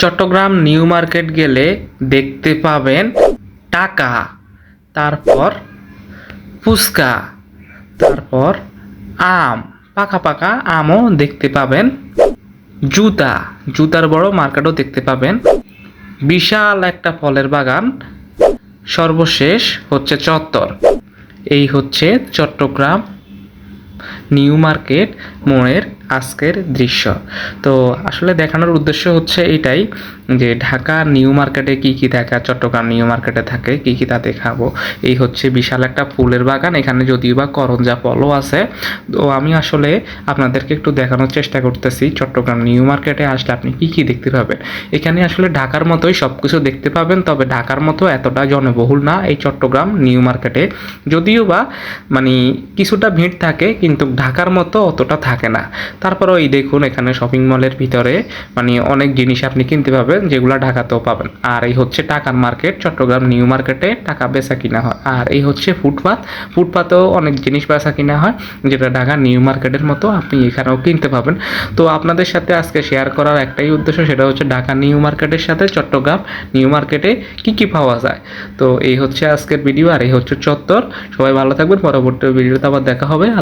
Chittagong new market গেলে দেখতে পাবেন টাকা, তারপর ফুচকা, তারপর আম, পাকা পাকা আমও দেখতে পাবেন। জুতা, জুতার বড় মার্কেটও দেখতে পাবেন। বিশাল একটা ফলের বাগান, সর্বশেষ হচ্ছে চত্বর। এই হচ্ছে চট্টগ্রাম নিউ মার্কেট মোড়ের আজকের দৃশ্য। তো আসলে দেখানোর উদ্দেশ্য হচ্ছে এটাই যে ঢাকা নিউ মার্কেটে কি কি থাকে চট্টগ্রাম নিউ মার্কেটে থাকে, কি কি তা দেখাবো। এই হচ্ছে বিশাল একটা ফুলের বাগান। এখানে যদিও বা করঞ্জা ফলও আছে। তো আমি আসলে আপনাদেরকে একটু দেখানোর চেষ্টা করতেছি। চট্টগ্রাম নিউ মার্কেটে আসলে আপনি কি কি দেখতে পাবেন? এখানে আসলে ঢাকার মতোই সব কিছু দেখতে পাবেন, তবে ঢাকার মতো এতটা জনবহুল না এই চট্টগ্রাম নিউ মার্কেটে। যদিও বা মানে কিছুটা ভিড় থাকে, কিন্তু ঢাকার মতো অতটা থাকে না। তারপরেও এই দেখুন এখানে শপিং মলের ভিতরে মানে অনেক জিনিস আপনি কিনতে পাবেন, যেগুলো ঢাকাতেও পাবেন। আর এই হচ্ছে টাকার মার্কেট, চট্টগ্রাম নিউ মার্কেটে টাকা বেচা কিনা হয়। আর এই হচ্ছে ফুটপাত। ফুটপাতেও অনেক জিনিস বেচা কিনা হয়, যেটা ঢাকা নিউ মার্কেটের মতো আপনি এখানেও কিনতে পাবেন। তো আপনাদের সাথে আজকে শেয়ার করার একটাই উদ্দেশ্য, সেটা হচ্ছে ঢাকা নিউ মার্কেটের সাথে চট্টগ্রাম নিউ মার্কেটে কি কি পাওয়া যায়। তো এই হচ্ছে আজকের ভিডিও আর এই হচ্ছে চত্বর। সবাই ভালো থাকবেন, পরবর্তী ভিডিওতে আবার দেখা হবে।